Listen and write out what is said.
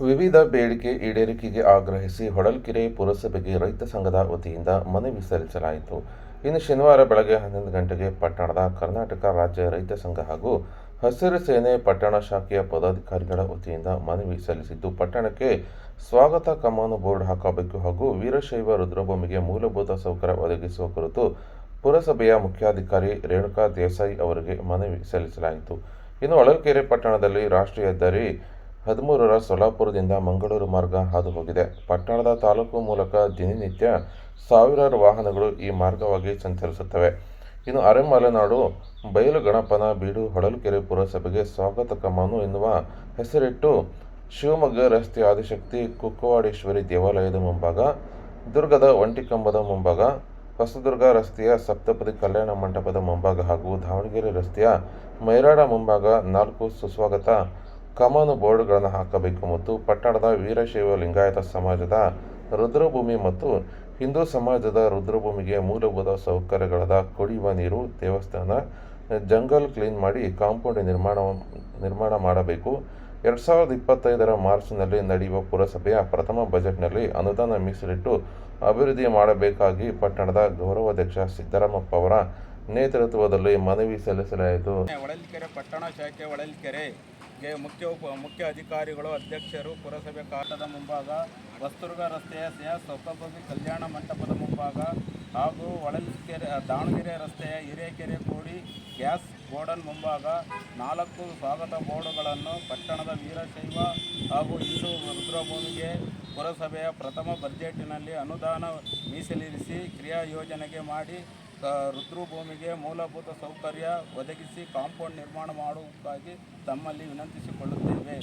ವಿವಿಧ ಬೇಡಿಕೆ ಈಡೇರಿಕೆಗೆ ಆಗ್ರಹಿಸಿ ಹೊಳಲ್ಕೆರೆ ಪುರಸಭೆಗೆ ರೈತ ಸಂಘದ ವತಿಯಿಂದ ಮನವಿ ಸಲ್ಲಿಸಲಾಯಿತು. ಇನ್ನು ಶನಿವಾರ ಬೆಳಗ್ಗೆ ಹನ್ನೊಂದು ಗಂಟೆಗೆ ಪಟ್ಟಣದ ಕರ್ನಾಟಕ ರಾಜ್ಯ ರೈತ ಸಂಘ ಹಾಗೂ ಹಸಿರು ಸೇನೆ ಪಟ್ಟಣ ಶಾಖೆಯ ಪದಾಧಿಕಾರಿಗಳ ವತಿಯಿಂದ ಮನವಿ ಸಲ್ಲಿಸಿದ್ದು, ಪಟ್ಟಣಕ್ಕೆ ಸ್ವಾಗತ ಕಮಾನು ಬೋರ್ಡ್ ಹಾಕಬೇಕು ಹಾಗೂ ವೀರಶೈವ ರುದ್ರಭೂಮಿಗೆ ಮೂಲಭೂತ ಸೌಕರ್ಯ ಒದಗಿಸುವ ಕುರಿತು ಪುರಸಭೆಯ ಮುಖ್ಯಾಧಿಕಾರಿ ರೇಣುಕಾ ದೇಸಾಯಿ ಅವರಿಗೆ ಮನವಿ ಸಲ್ಲಿಸಲಾಯಿತು. ಇನ್ನು ಹೊಳಲ್ಕೆರೆ ಪಟ್ಟಣದಲ್ಲಿ ರಾಷ್ಟ್ರೀಯ ಹೆದ್ದಾರಿ ಹದಿಮೂರರ ಸೊಲ್ಲಾಪುರದಿಂದ ಮಂಗಳೂರು ಮಾರ್ಗ ಹಾದು ಹೋಗಿದೆ ಪಟ್ಟಣದ ತಾಲೂಕು ಮೂಲಕ ದಿನನಿತ್ಯ ಸಾವಿರಾರು ವಾಹನಗಳು ಈ ಮಾರ್ಗವಾಗಿ ಸಂಚರಿಸುತ್ತವೆ. ಇನ್ನು ಅರೆಮಲೆನಾಡು, ಬಯಲು ಗಣಪನ, ಬೀಡು, ಹೊಳಲ್ಕೆರೆ ಪುರಸಭೆಗೆ ಸ್ವಾಗತ ಕಮಾನು ಎನ್ನುವ ಹೆಸರಿಟ್ಟು ಶಿವಮೊಗ್ಗ ರಸ್ತೆ ಆದಿಶಕ್ತಿ ಕುಕ್ಕವಾಡೇಶ್ವರಿ ದೇವಾಲಯದ ಮುಂಭಾಗ, ದುರ್ಗದ ಒಂಟಿಕಂಬದ ಮುಂಭಾಗ, ಹೊಸದುರ್ಗ ರಸ್ತೆಯ ಸಪ್ತಪದಿ ಕಲ್ಯಾಣ ಮಂಟಪದ ಮುಂಭಾಗ ಹಾಗೂ ದಾವಣಗೆರೆ ರಸ್ತೆಯ ಮೈರಾಡ ಮುಂಭಾಗ ನಾಲ್ಕು ಸುಸ್ವಾಗತ ಕಮಾನು ಬೋರ್ಡ್ಗಳನ್ನು ಹಾಕಬೇಕು ಮತ್ತು ಪಟ್ಟಣದ ವೀರಶೈವ ಲಿಂಗಾಯತ ಸಮಾಜದ ರುದ್ರಭೂಮಿ ಮತ್ತು ಹಿಂದೂ ಸಮಾಜದ ರುದ್ರಭೂಮಿಗೆ ಮೂಲಭೂತ ಸೌಕರ್ಯಗಳಾದ ಕುಡಿಯುವ ನೀರು, ದೇವಸ್ಥಾನ, ಜಂಗಲ್ ಕ್ಲೀನ್ ಮಾಡಿ ಕಾಂಪೌಂಡ್ ನಿರ್ಮಾಣ ನಿರ್ಮಾಣ ಮಾಡಬೇಕು. ಎರಡ್ ಸಾವಿರದ ಇಪ್ಪತ್ತೈದರ ಮಾರ್ಚ್ನಲ್ಲಿ ನಡೆಯುವ ಪುರಸಭೆಯ ಪ್ರಥಮ ಬಜೆಟ್ನಲ್ಲಿ ಅನುದಾನ ಮೀಸಲಿಟ್ಟು ಅಭಿವೃದ್ಧಿ ಮಾಡಬೇಕಾಗಿ ಪಟ್ಟಣದ ಗೌರವಾಧ್ಯಕ್ಷ ಸಿದ್ದರಾಮಪ್ಪ ಅವರ ನೇತೃತ್ವದಲ್ಲಿ ಮನವಿ ಸಲ್ಲಿಸಲಾಯಿತು. ಪಟ್ಟಣ ಶಾಖೆ ಹೊಳಲ್ಕೆರೆಗೆ ಮುಖ್ಯ ಉಪ, ಮುಖ್ಯ ಅಧಿಕಾರಿಗಳು, ಅಧ್ಯಕ್ಷರು, ಪುರಸಭೆ ಕಾಟದ ಮುಂಭಾಗ ವಸ್ತುರ್ಗ ರಸ್ತೆಯ ಸಪ್ತಪದಿ ಕಲ್ಯಾಣ ಮಂಟಪದ ಮುಂಭಾಗ ಹಾಗೂ ಹೊಳಲ್ಕೆರೆ ದಾವಣಗೆರೆ ರಸ್ತೆಯ ಹಿರೇಕೆರೆ ಕೋಡಿ ಗ್ಯಾಸ್ ಗೋಡನ್ ಮುಂಭಾಗ ನಾಲ್ಕು ಸ್ವಾಗತ ಬೋರ್ಡುಗಳನ್ನು ಪಟ್ಟಣದ ವೀರಶೈವ ಹಾಗೂ ಹಿಂದೂ ರುದ್ರಭೂಮಿಗೆ ಪುರಸಭೆಯ ಪ್ರಥಮ ಬಜೆಟಿನಲ್ಲಿ ಅನುದಾನ ಮೀಸಲಿರಿಸಿ ಕ್ರಿಯಾ ಯೋಜನೆಗೆ ಮಾಡಿ ರುದ್ರಭೂಮಿಗೆ ಮೂಲಭೂತ ಸೌಕರ್ಯ ಒದಗಿಸಿ ಕಾಂಪೌಂಡ್ ನಿರ್ಮಾಣ ಮಾಡುವುದಕ್ಕಾಗಿ ತಮ್ಮಲ್ಲಿ ವಿನಂತಿಸಿಕೊಳ್ಳುತ್ತೇವೆ.